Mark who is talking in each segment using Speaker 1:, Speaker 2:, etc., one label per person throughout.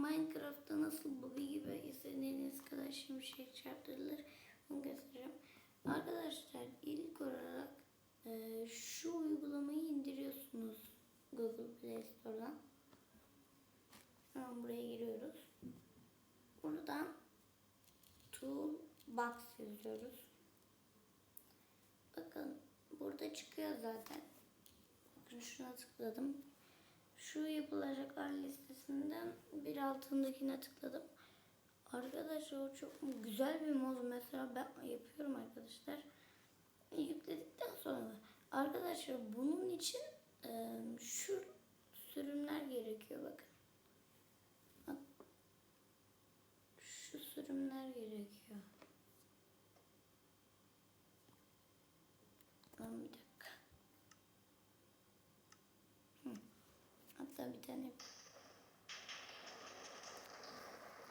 Speaker 1: Minecraft'ta nasıl Bobby gibi istediğiniz kadar şimşek çarptırılır onu göstereceğim. Arkadaşlar ilk olarak e, şu uygulamayı indiriyorsunuz Google Play Store'dan. Hemen buraya giriyoruz. Buradan Toolbox yazıyoruz. Bakın burada çıkıyor zaten. Bakın şuna tıkladım. Şu yapılacaklar listesinden bir altındakine tıkladım. Arkadaşlar o çok güzel bir mod. Mesela ben yapıyorum arkadaşlar. Yükledikten sonra arkadaşlar bunun için e, şu sürümler gerekiyor bakın. Bak. Şu sürümler gerekiyor. Lan bir dakika. Hı. Hatta bir tane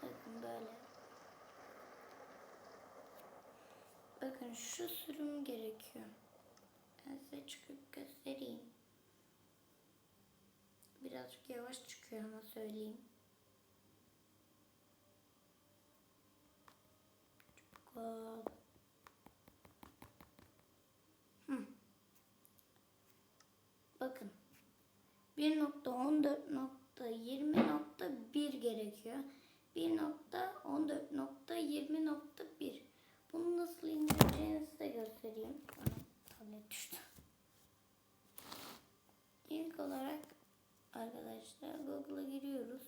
Speaker 1: Bakın böyle. Bakın şu sürüm gerekiyor. Ben size çıkıp göstereyim. Birazcık yavaş çıkıyor ama söyleyeyim. Hı. Bakın. 1.14.20.1 gerekiyor. 1.14.20.1 Bunu nasıl indireceğinizi de göstereyim. Bana tablet düştü. İlk olarak arkadaşlar Google'a giriyoruz.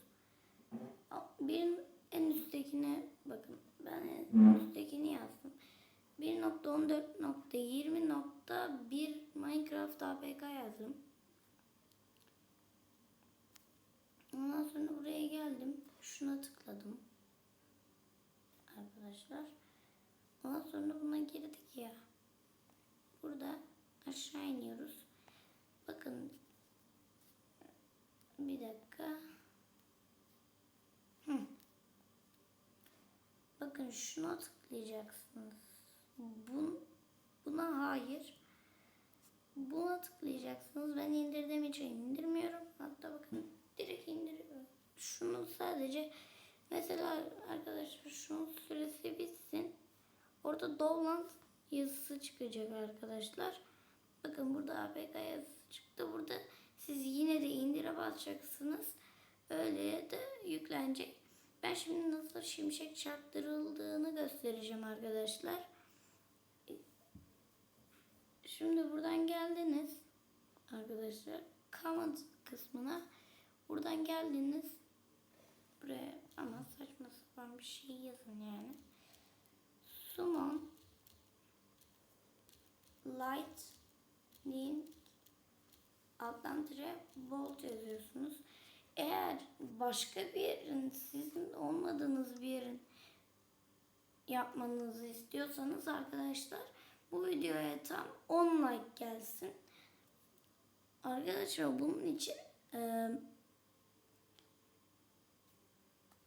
Speaker 1: Bir en üsttekine bakın ben en üsttekini yazdım. 1.14.20.1 Minecraft APK yazdım. Ondan sonra buraya geldim. Şuna tıkladım. Arkadaşlar. Ondan sonra buna girdik ya. Burada aşağı iniyoruz. Bakın. Bir dakika. Hı. Bakın şuna tıklayacaksınız. Bun, buna hayır. Buna tıklayacaksınız. Ben indirdiğim için indirmiyorum. Hatta bakın direkt indiriyorum. Şunu sadece mesela arkadaşlar şunun süresi bitsin. Orada download yazısı çıkacak arkadaşlar. Bakın burada APK yazısı çıktı. Burada siz yine de indire basacaksınız. Öyle de yüklenecek. Ben şimdi nasıl şimşek çarptırıldığını göstereceğim arkadaşlar. Şimdi buradan geldiniz arkadaşlar. Comment kısmına buradan geldiniz. Buraya ama saçma sapan bir şey yazın yani. Summon Lightning alttan tire bolt yazıyorsunuz. Eğer başka bir yerin sizin olmadığınız bir yerin yapmanızı istiyorsanız arkadaşlar bu videoya tam 10 like gelsin. Arkadaşlar bunun için e,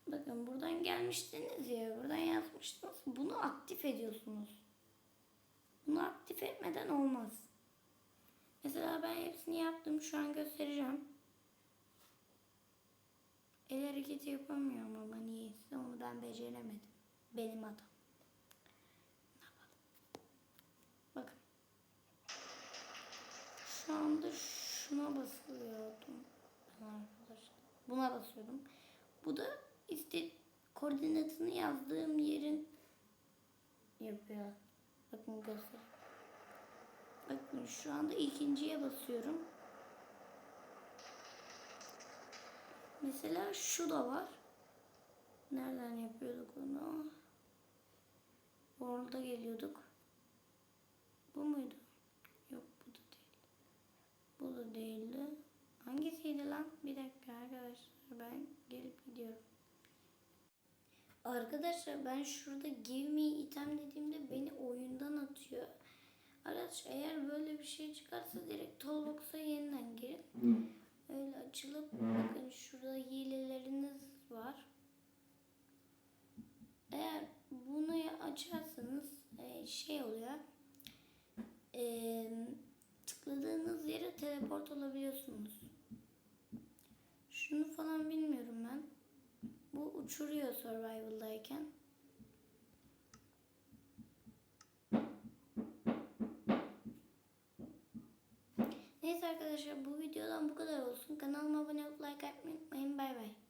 Speaker 1: bakın buradan gelmiştiniz ya buradan yazmıştınız. Bunu aktif ediyorsunuz. Bunu aktif etmeden olmaz. Mesela ben hepsini yaptım. Şu an göstereceğim. El hareketi yapamıyorum ama niyeyse onu ben beceremedim. Benim hatam. Ne yapalım? Bakın. Şu anda şuna basıyordum. Ben. Buna basıyordum. Bu da işte koordinatını yazdığım yerin yapıyor. Bakın göster. Bakın şu anda ikinciye basıyorum. Mesela şu da var. Nereden yapıyorduk onu? Orada geliyorduk. Bu muydu? Yok bu da değil. Bu da değildi. Hangisiydi lan? Bir dakika arkadaşlar ben gelip gidiyorum. Arkadaşlar ben şurada give me item dediğimde beni atıyor. Arkadaşlar eğer böyle bir şey çıkarsa direkt Toolbox'a yeniden girin. Öyle açılıp bakın şurada hileleriniz var. Eğer bunu açarsanız e, şey oluyor. E, tıkladığınız yere teleport olabiliyorsunuz. Şunu falan bilmiyorum ben. uçuruyor survival'dayken. Neyse arkadaşlar bu videodan bu kadar olsun. Kanalıma abone olup like atmayı unutmayın. Bay bay.